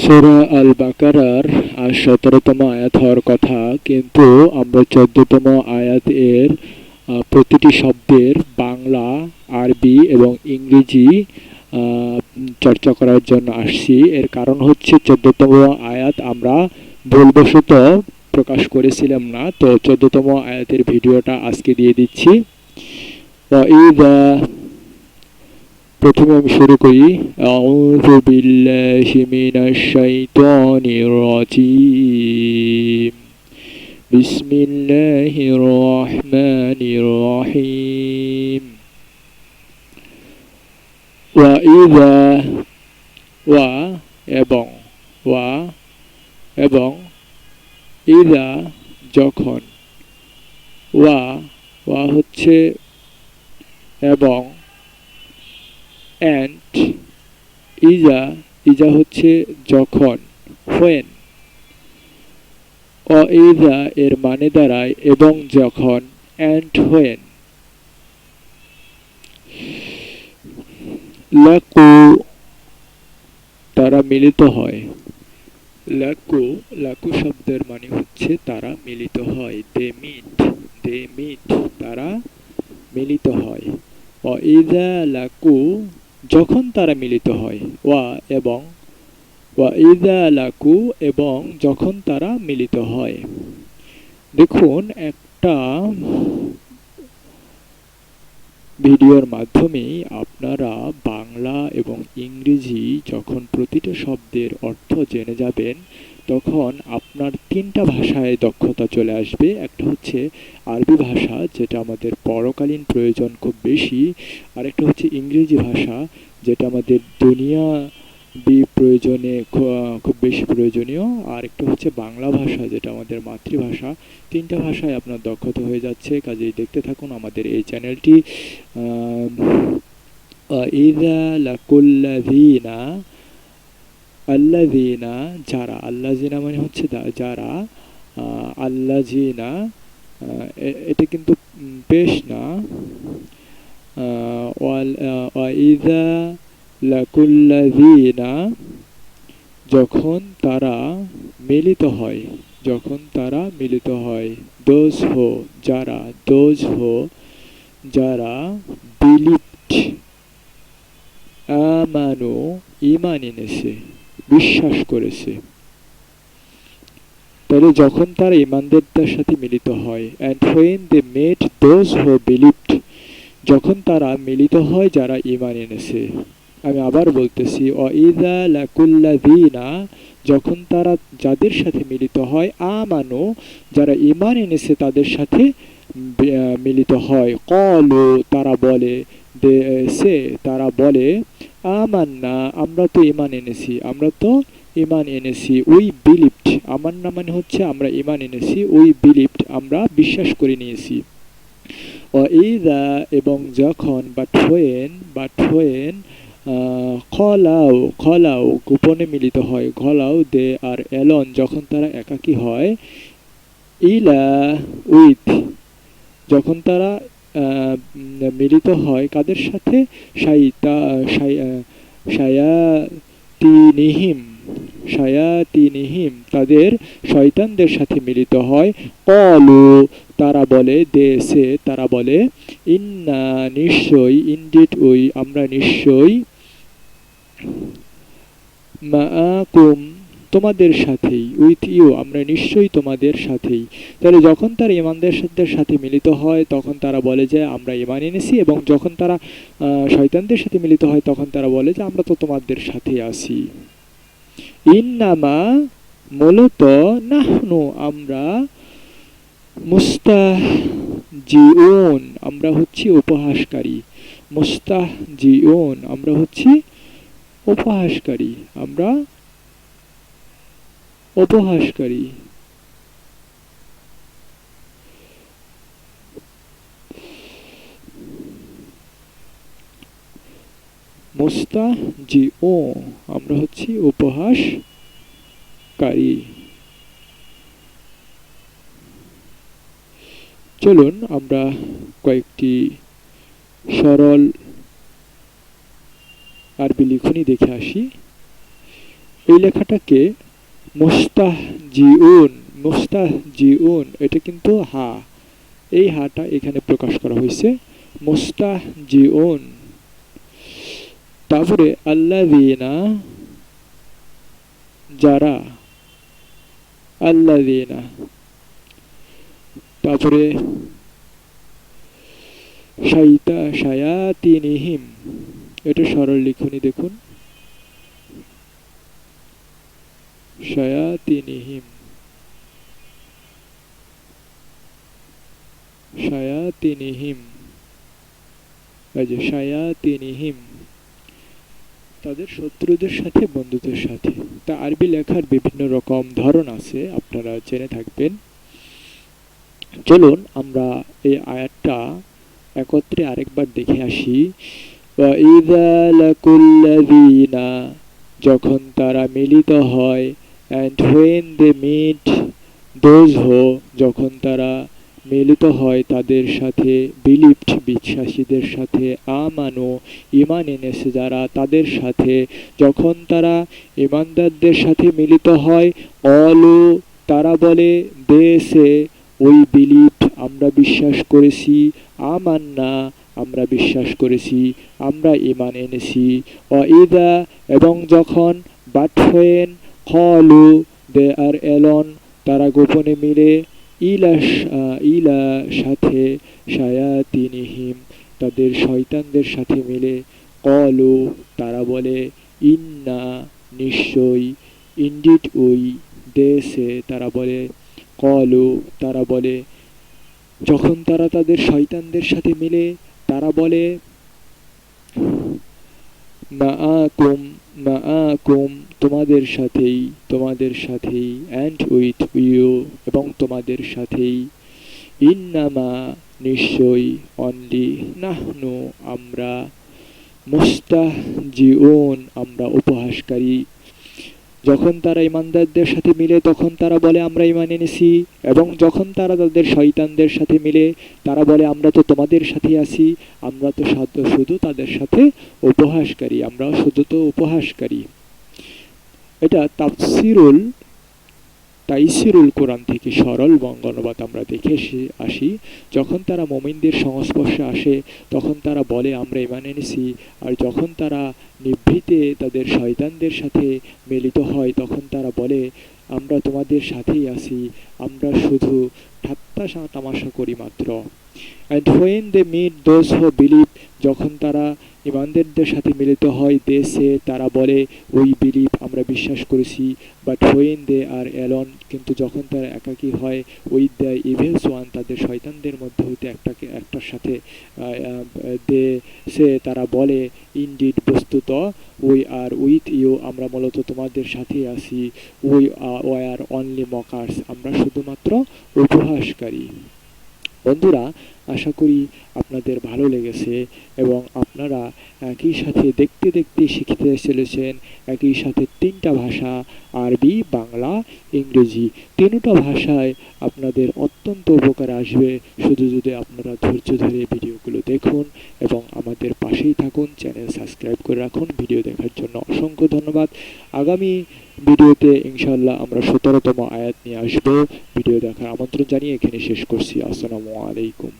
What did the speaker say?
সুরা আল বাকারার সতেরোতম আয়াত হওয়ার কথা, কিন্তু আমরা চোদ্দতম আয়াত এর প্রতিটি শব্দের বাংলা, আরবি এবং ইংরেজি চর্চা করার জন্য আসছি। এর কারণ হচ্ছে চোদ্দতম আয়াত আমরা ভুলবশত প্রকাশ করেছিলাম না। তো চোদ্দতম আয়াতের ভিডিওটা আজকে দিয়ে দিচ্ছি। প্রথমে আমি শুরু করি। আউযু বিল্লাহি মিনাশ শাইতানির রাজিম। বিসমিল্লাহির রহমানির রহিম। ওয়া ইযা, ওয়া এবং ওয়া এবং ইযা যখন, ওয়া ওয়া হচ্ছে এবং অ্যান্ড ইজা ইজা হচ্ছে যখন হোয়েন অ, ইজা এর মানে দাঁড়ায় এবং যখন অ্যান্ড হোয়েন লাকু তারা মিলিত হয়। লাকু লাকু শব্দের মানে হচ্ছে তারা মিলিত হয়। দে মিট দে মিট তারা মিলিত হয়। ও ইজা, লাকু যখন তারা মিলিত হয়, ওয়া এবং ওয়া ইদালাকু এবং যখন তারা মিলিত হয়। দেখুন, একটা ভিডিওর মাধ্যমেই আপনারা বাংলা এবং ইংরেজি যখন প্রতিটা শব্দের অর্থ জেনে যাবেন, তখন আপনার তিনটা ভাষায় দক্ষতা চলে আসবে। একটা হচ্ছে আরবি ভাষা, যেটা আমাদের পরকালীন প্রয়োজন খুব বেশি। আরেকটা হচ্ছে ইংরেজি ভাষা, যেটা আমাদের দুনিয়া বি প্রয়োজনে খুব বেশি প্রয়োজনীয়। আর একটা হচ্ছে বাংলা ভাষা যেটা আমাদের মাতৃভাষা। তিনটা ভাষায় আপনার দক্ষতা হয়ে যাচ্ছে। কাজেই দেখতে থাকুন আমাদের এই চ্যানেলটি। ইদা লাকুল্লাযীনা আল্লাযীনা যারা আল্লাযীনা মানে হচ্ছে যারা আহ, এটা কিন্তু পেশ না। ওয়াল- আহ, ওয়াইদা লাকুল্লাযীনা যখন তারা মিলিত হয়, যখন তারা মিলিত হয়, দোজ হো, যারা দোজ হো, যারা বিলিপ্ট আমানু, ইমান এনেছে, বিশ্বাস করেছে। তাহলে যখন তারা ইমানদারদের সাথে মিলিত হয় and when they made those who believed যখন তারা মিলিত হয়, যারা ইমান এনেছে আমি আবার বলতেছি অ ইদা লাকুল্লাযীনা যখন তারা যাদের সাথে মিলিত হয়, আমানু, যারা ইমান এনেছে তাদের সাথে মিলিত হয়। কলু তারা বলে সে, তারা বলে, আমান্না, আমরা তো ইমান এনেছি, আমরা তো ইমান এনেছি, উই বিলিভড আমান্না মানে হচ্ছে, আমরা ইমান এনেছি, উই বিলিভড আমরা বিশ্বাস করে নিয়েছি ও ইদা এবং যখন বা ঠোয়েন বা ঠোয়েন খলাও খলাও, গোপনে মিলিত হয়। খলাও দে আর এলন, যখন তারা একাকী হয়, ইলা উইথ, যখন তারা মিলিত হয় কাদের সাথে? সাইতা সায়াতিনিহিম সায়াতিনিহিম তাদের শয়তানদের সাথে মিলিত হয়। কলু, তারা বলে, দে, সে, তারা বলে, ইন্না নিশ্চয়ই ইন্ডিট ওই আমরা নিশ্চয়ই মাআকুম, তোমাদের সাথেই উইথ ইউ আমরা নিশ্চয়ই তোমাদের সাথেই। তাহলে যখন তারা ইমানদের সাথে সাথে মিলিত হয়, তখন তারা বলে যে, আমরা ইমান এনেছি এবং যখন তারা শয়তানদের সাথে মিলিত হয়, তখন তারা বলে যে, আমরা তো তোমাদের সাথে আছি। ইন্নামা মূলত নাহনু, আমরা মুস্তাহ জিউন আমরা হচ্ছি উপহাসকারী। মুস্তাহ জিউন আমরা হচ্ছি উপহাসকারী। আমরা উপহাসকারী মুস্তাহ জি ও আমরা হচ্ছি উপহাসকারী। চলুন আমরা কয়েকটি সরল আরবি লিখনই দেখে আসি। এই লেখাটাকে মুস্তাহ জিউন মুস্তাহ জিউন এটা কিন্তু হা। এই হাটা এখানে প্রকাশ করা হয়েছে। মুস্তাহ জিউন তারপরে আল্লাযীনা, যারা আল্লাযীনা। তারপরে শাইতা শায়াতিনিহিম। এটা সরল লিখুনি, দেখুন। শায়াতিনিহিম শায়াতিনিহিম এই তাদের শত্রুদের সাথে, বন্ধুদের সাথে। তা আরবি লেখার বিভিন্ন রকম ধরন আছে, আপনারা জেনে থাকবেন। চলুন আমরা এই আয়াতটা একত্রে আরেকবার দেখে আসি। ওয়াইদালাকুল্লাদিনা যখন তারা মিলিত হয় and when they meet those who যখন তারা মিলিত হয় তাদের সাথে বিলিপ্ট বিশ্বাসীদের সাথে আমানো, ইমান এনেছে যারা তাদের সাথে, যখন তারা ইমানদারদের সাথে মিলিত হয়, অলু তারা বলে, দেশে ওই বিলিপ্ট আমরা বিশ্বাস করেছি, আমান্না আমরা বিশ্বাস করেছি, আমরা ইমান এনেছি। অ ইদা এবং যখন বাটফেন খলু, দে আর এলন, তারা গোপনে মিলে ইলা ইলা সাথে সায়াতিনিহিম তাদের শয়তানদের সাথে মিলে কলু, তারা বলে, ইন্না নিশ্চয়ই ইন্ডিট ওই দেশে। তারা বলে, কলু, তারা বলে, যখন তারা তাদের শয়তানদের সাথে মিলে তারা বলে তোমাদের সাথেই তোমাদের সাথেই অ্যান্ড উইথ ইউ এবং তোমাদের সাথেই, ইন্নামা নিশ্চয়ই অনলি নাহনু আমরা মুস্তাহ জিওন আমরা উপহাসকারী। যখন তারা ইমানদারদের সাথে মিলে, তখন তারা বলে, আমরা ইমান এনেছি। এবং যখন তারা তাদের শয়তানদের সাথে মিলে, তারা বলে, আমরা তো তোমাদের সাথে আছি। আমরা তো শুধু তাদের সাথে উপহাসকারী। আমরা শুধু তো উপহাসকারী। এটা তাফসিরুল তাইসিরুল কোরআন থেকে সরল বঙ্গনুবাদ আমরা দেখে আসি যখন তারা মোমিনদের সংস্পর্শে আসে, তখন তারা বলে, আমরা ইমান এনেছি। আর যখন তারা নিভৃতে তাদের শয়তানদের সাথে মিলিত হয়, তখন তারা বলে, আমরা তোমাদের সাথেই আছি। আমরা শুধু ঠাট্টা তামাশা করি মাত্র। And when they meet those who believe যখন তারা ইমানদারদের সাথে মিলিত হয়, দেশে তারা বলে, ওই বিলিভ আমরা বিশ্বাস করেছি but when they are alone কিন্তু যখন তারা একাকী হয় ওই দ্য ইভেলস ওয়ান তাদের শয়তানদের মধ্যে হইতে একটাকে, একটার সাথে দে, সে তারা বলে ইনডিড বস্তুত উই আর উইথ ইউ আমরা মূলত তোমাদের সাথে আছি উই আর অনলি মকার্স আমরা শুধুমাত্র উপহাসকারী বন্ধুরা আশা করি আপনাদের ভালো লেগেছে এবং আপনারা একই সাথে দেখতে দেখতে শিখতে চলেছেন, একই সাথে তিনটা ভাষা, আরবি, বাংলা, ইংরেজি, তিনটা ভাষায় আপনাদের অত্যন্ত উপকার আসবে। শুধু যদি আপনারা ধৈর্য ধরে ভিডিওগুলো দেখুন এবং আমাদের পাশেই থাকুন, চ্যানেল সাবস্ক্রাইব করে রাখুন। ভিডিও দেখার জন্য অসংখ্য ধন্যবাদ। আগামী ভিডিওতে ইনশাল্লাহ আমরা সতেরোতম আয়াত নিয়ে আসব। ভিডিও দেখার আমন্ত্রণ জানিয়ে এখানে শেষ করছি। আসসালামু আলাইকুম।